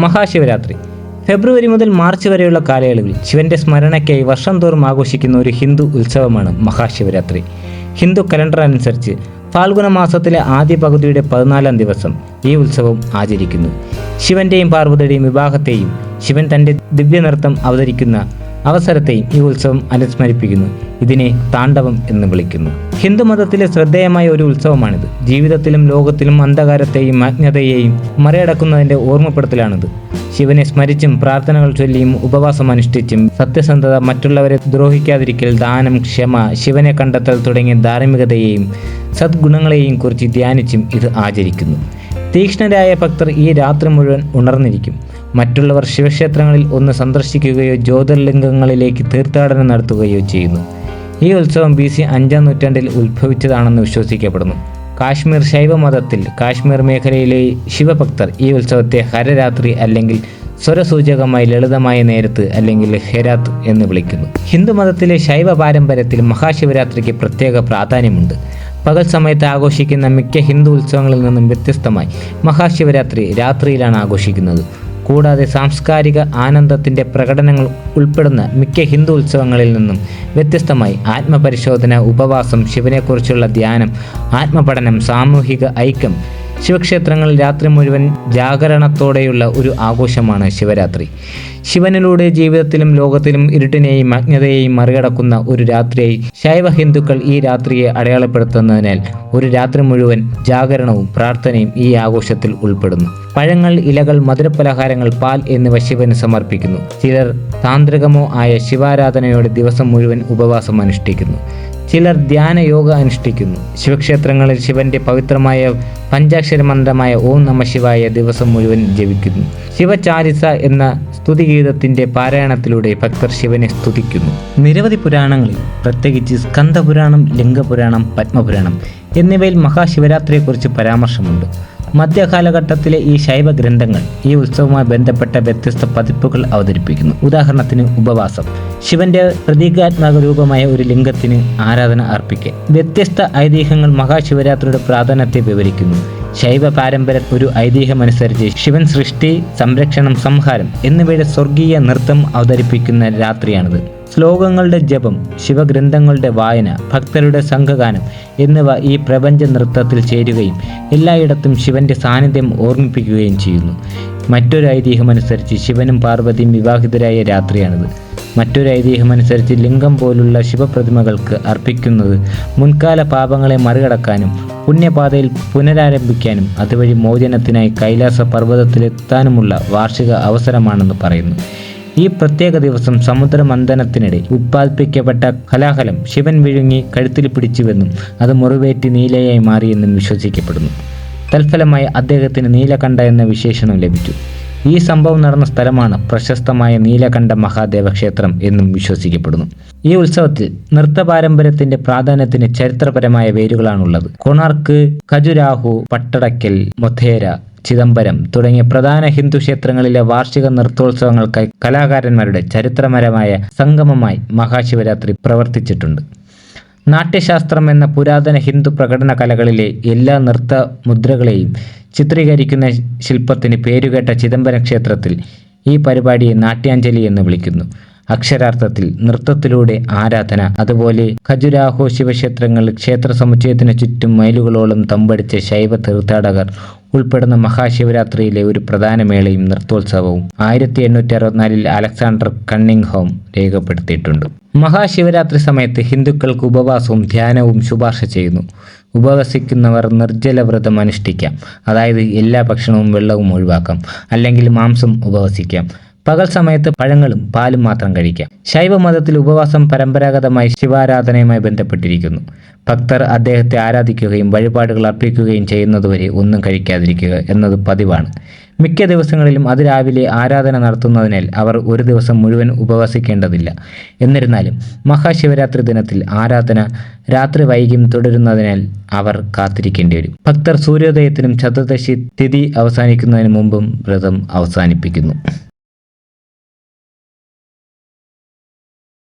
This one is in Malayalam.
മഹാശിവരാത്രി. ഫെബ്രുവരി മുതൽ മാർച്ച് വരെയുള്ള കാലയളവിൽ ശിവന്റെ സ്മരണയ്ക്കായി വർഷം തോറും ആഘോഷിക്കുന്ന ഒരു ഹിന്ദു ഉത്സവമാണ് മഹാശിവരാത്രി. ഹിന്ദു കലണ്ടർ അനുസരിച്ച് ഫാൽഗുന മാസത്തിലെ ആദ്യ പകുതിയുടെ പതിനാലാം ദിവസം ഈ ഉത്സവം ആചരിക്കുന്നു. ശിവന്റെയും പാർവതിയുടെയും വിവാഹത്തെയും ശിവൻ തന്റെ ദിവ്യനൃത്തം അവതരിക്കുന്ന അവസരത്തെയും ഈ ഉത്സവം അനുസ്മരിപ്പിക്കുന്നു. ഇതിനെ താണ്ഡവം എന്ന് വിളിക്കുന്നു. ഹിന്ദുമതത്തിലെ ശ്രദ്ധേയമായ ഒരു ഉത്സവമാണിത്. ജീവിതത്തിലും ലോകത്തിലും അന്ധകാരത്തെയും അജ്ഞതയെയും മറികടക്കുന്നതിന്റെ ഓർമ്മപ്പെടുത്തലാണിത്. ശിവനെ സ്മരിച്ചും പ്രാർത്ഥനകൾ ചൊല്ലിയും ഉപവാസം അനുഷ്ഠിച്ചും സത്യസന്ധത മറ്റുള്ളവരെ ദ്രോഹിക്കാതിരിക്കൽ ദാനം ക്ഷമ ശിവനെ കണ്ടെത്തൽ തുടങ്ങിയ ധാർമ്മികതയെയും സദ്ഗുണങ്ങളെയും കുറിച്ച് ധ്യാനിച്ചും ഇത് ആചരിക്കുന്നു. തീക്ഷ്ണരായ ഭക്തർ ഈ രാത്രി മുഴുവൻ ഉണർന്നിരിക്കും. മറ്റുള്ളവർ ശിവക്ഷേത്രങ്ങളിൽ ഒന്ന് സന്ദർശിക്കുകയോ ജ്യോതിർലിംഗങ്ങളിലേക്ക് തീർത്ഥാടനം നടത്തുകയോ ചെയ്യുന്നു. ഈ ഉത്സവം ബി സി അഞ്ചാം നൂറ്റാണ്ടിൽ ഉത്ഭവിച്ചതാണെന്ന് വിശ്വസിക്കപ്പെടുന്നു. കാശ്മീർ ശൈവമതത്തിൽ കാശ്മീർ മേഖലയിലെ ശിവഭക്തർ ഈ ഉത്സവത്തെ ഹരരാത്രി അല്ലെങ്കിൽ സ്വരസൂചകമായി ലളിതമായ നേരത്ത് അല്ലെങ്കിൽ ഹെരാത്ത് എന്ന് വിളിക്കുന്നു. ഹിന്ദു മതത്തിലെ ശൈവ പാരമ്പര്യത്തിൽ മഹാശിവരാത്രിക്ക് പ്രത്യേക പ്രാധാന്യമുണ്ട്. പകൽ സമയത്ത് ആഘോഷിക്കുന്ന മിക്ക ഹിന്ദു ഉത്സവങ്ങളിൽ നിന്നും വ്യത്യസ്തമായി മഹാശിവരാത്രി രാത്രിയിലാണ് ആഘോഷിക്കുന്നത്. കൂടാതെ സാംസ്കാരിക ആനന്ദത്തിന്റെ പ്രകടനങ്ങൾ ഉൾപ്പെടുന്ന മിക്ക ഹിന്ദു ഉത്സവങ്ങളിൽ നിന്നും വ്യത്യസ്തമായി ആത്മപരിശോധന ഉപവാസം ശിവനെക്കുറിച്ചുള്ള ധ്യാനം ആത്മപഠനം സാമൂഹിക ഐക്യം ശിവക്ഷേത്രങ്ങളിൽ രാത്രി മുഴുവൻ ജാഗരണത്തോടെയുള്ള ഒരു ആഘോഷമാണ് ശിവരാത്രി. ശിവനിലൂടെ ജീവിതത്തിലും ലോകത്തിലും ഇരുട്ടിനെയും അജ്ഞതയെയും മറികടക്കുന്ന ഒരു രാത്രിയായി ശൈവ ഹിന്ദുക്കൾ ഈ രാത്രിയെ അടയാളപ്പെടുത്തുന്നതിനാൽ ഒരു രാത്രി മുഴുവൻ ജാഗരണവും പ്രാർത്ഥനയും ഈ ആഘോഷത്തിൽ ഉൾപ്പെടുന്നു. പഴങ്ങൾ ഇലകൾ മധുരപലഹാരങ്ങൾ പാൽ എന്നിവ ശിവന് സമർപ്പിക്കുന്നു. ചിലർ താന്ത്രികമോ ആയ ശിവാരാധനയോടെ ദിവസം മുഴുവൻ ഉപവാസം അനുഷ്ഠിക്കുന്നു. ചിലർ ധ്യാന യോഗ അനുഷ്ഠിക്കുന്നു. ശിവക്ഷേത്രങ്ങളിൽ ശിവന്റെ പവിത്രമായ പഞ്ചാക്ഷര മന്ത്രമായ ഓം നമ ശിവായ ദിവസം മുഴുവൻ ജപിക്കുന്നു. ശിവചാരിസ എന്ന സ്തുതിഗീതത്തിന്റെ പാരായണത്തിലൂടെ ഭക്തർ ശിവനെ സ്തുതിക്കുന്നു. നിരവധി പുരാണങ്ങളിൽ പ്രത്യേകിച്ച് സ്കന്ദപുരാണം ലിംഗപുരാണം പത്മപുരാണം എന്നിവയിൽ മഹാശിവരാത്രിയെക്കുറിച്ച് പരാമർശമുണ്ട്. മധ്യകാലഘട്ടത്തിലെ ഈ ശൈവ ഗ്രന്ഥങ്ങൾ ഈ ഉത്സവവുമായി ബന്ധപ്പെട്ട വ്യത്യസ്ത പതിപ്പുകൾ അവതരിപ്പിക്കുന്നു. ഉദാഹരണത്തിന് ഉപവാസം. ശിവന്റെ പ്രതീകാത്മക രൂപമായ ഒരു ലിംഗത്തിന് ആരാധന അർപ്പിക്കൽ. വ്യത്യസ്ത ഐതിഹ്യങ്ങൾ മഹാശിവരാത്രിയുടെ പ്രാധാന്യത്തെ വിവരിക്കുന്നു. ശൈവ പാരമ്പര്യ ഒരു ഐതിഹ്യമനുസരിച്ച് ശിവൻ സൃഷ്ടി സംരക്ഷണം സംഹാരം എന്നിവയുടെ സ്വർഗീയ നൃത്തം അവതരിപ്പിക്കുന്ന രാത്രിയാണിത്. ശ്ലോകങ്ങളുടെ ജപം ശിവഗ്രന്ഥങ്ങളുടെ വായന ഭക്തരുടെ സംഘഗാനം എന്നിവ ഈ പ്രപഞ്ച നൃത്തത്തിൽ ചേരുകയും എല്ലായിടത്തും ശിവന്റെ സാന്നിധ്യം ഓർമ്മിപ്പിക്കുകയും ചെയ്യുന്നു. മറ്റൊരു ഐതിഹ്യമനുസരിച്ച് ശിവനും പാർവതിയും വിവാഹിതരായ രാത്രിയാണിത്. മറ്റൊരു ഐതിഹ്യമനുസരിച്ച് ലിംഗം പോലുള്ള ശിവപ്രതിമകൾക്ക് അർപ്പിക്കുന്നത് മുൻകാല പാപങ്ങളെ മറികടക്കാനും പുണ്യപാതയിൽ പുനരാരംഭിക്കാനും അതുവഴി മോചനത്തിനായി കൈലാസ പർവതത്തിലെത്താനുമുള്ള വാർഷിക അവസരമാണെന്ന് പറയുന്നു. ഈ പ്രത്യേക ദിവസം സമുദ്രമന്ദനത്തിനിടെ ഉത്പാദിപ്പിക്കപ്പെട്ട കലാഹലം ശിവൻ വിഴുങ്ങി കഴുത്തിൽ പിടിച്ചുവെന്നും അത് മുറിവേറ്റി നീലയായി മാറിയെന്നും വിശ്വസിക്കപ്പെടുന്നു. തൽഫലമായി അദ്ദേഹത്തിന് നീലകണ്ഠ എന്ന വിശേഷണം ലഭിച്ചു. ഈ സംഭവം നടന്ന സ്ഥലമാണ് പ്രശസ്തമായ നീലകണ്ഠ മഹാദേവ ക്ഷേത്രം എന്നും വിശ്വസിക്കപ്പെടുന്നു. ഈ ഉത്സവത്തിൽ നൃത്ത പാരമ്പര്യത്തിന്റെ പ്രാധാന്യത്തിന് ചരിത്രപരമായ വേരുകളാണുള്ളത്. കൊണാർക്ക് ഖജുരാഹു പട്ടടക്കൽ മൊഥേര ചിദംബരം തുടങ്ങിയ പ്രധാന ഹിന്ദു ക്ഷേത്രങ്ങളിലെ വാർഷിക നൃത്തോത്സവങ്ങൾക്കായി കലാകാരന്മാരുടെ ചരിത്രപരമായ സംഗമമായി മഹാശിവരാത്രി പ്രവർത്തിച്ചിട്ടുണ്ട്. നാട്യശാസ്ത്രം എന്ന പുരാതന ഹിന്ദു പ്രകടന കലകളിലെ എല്ലാ നൃത്ത മുദ്രകളെയും ചിത്രീകരിക്കുന്ന ശില്പത്തിന് പേരുകേട്ട ചിദംബരം ക്ഷേത്രത്തിൽ ഈ പരിപാടിയെ നാട്യാഞ്ജലി എന്ന് വിളിക്കുന്നു. അക്ഷരാർത്ഥത്തിൽ നൃത്തത്തിലൂടെ ആരാധന അതുപോലെ ഖജുരാഹോ ശിവക്ഷേത്രങ്ങളിൽ ക്ഷേത്ര സമുച്ചയത്തിന് ചുറ്റും മൈലുകളോളം തമ്പടിച്ച ശൈവ തീർത്ഥാടകർ ഉൾപ്പെടുന്ന മഹാശിവരാത്രിയിലെ ഒരു പ്രധാന മേളയും നൃത്തോത്സവവും ആയിരത്തി എണ്ണൂറ്റി അറുപത്തിനാലിൽ അലക്സാണ്ടർ കണ്ണിംഗ് ഹോം രേഖപ്പെടുത്തിയിട്ടുണ്ട്. മഹാശിവരാത്രി സമയത്ത് ഹിന്ദുക്കൾക്ക് ഉപവാസവും ധ്യാനവും ശുപാർശ ചെയ്യുന്നു. ഉപവസിക്കുന്നവർ നിർജല വ്രതം അനുഷ്ഠിക്കാം. അതായത് എല്ലാ ഭക്ഷണവും വെള്ളവും ഒഴിവാക്കാം. അല്ലെങ്കിൽ മാംസം ഉപവസിക്കാം. പകൽ സമയത്ത് പഴങ്ങളും പാലും മാത്രം കഴിക്കാം. ശൈവമതത്തിൽ ഉപവാസം പരമ്പരാഗതമായി ശിവാരാധനയുമായി ബന്ധപ്പെട്ടിരിക്കുന്നു. ഭക്തർ അദ്ദേഹത്തെ ആരാധിക്കുകയും വഴിപാടുകൾ അർപ്പിക്കുകയും ചെയ്യുന്നതുവരെ ഒന്നും കഴിക്കാതിരിക്കുക എന്നത് പതിവാണ്. മിക്ക ദിവസങ്ങളിലും അതിരാവിലെ ആരാധന നടത്തുന്നതിനാൽ അവർ ഒരു ദിവസം മുഴുവൻ ഉപവസിക്കേണ്ടതില്ല. എന്നിരുന്നാലും മഹാശിവരാത്രി ദിനത്തിൽ ആരാധന രാത്രി വൈകിയും തുടരുന്നതിനാൽ അവർ കാത്തിരിക്കേണ്ടി വരും. ഭക്തർ സൂര്യോദയത്തിനും ചതുർദശി തിഥി അവസാനിക്കുന്നതിന് മുമ്പും വ്രതം അവസാനിപ്പിക്കുന്നു.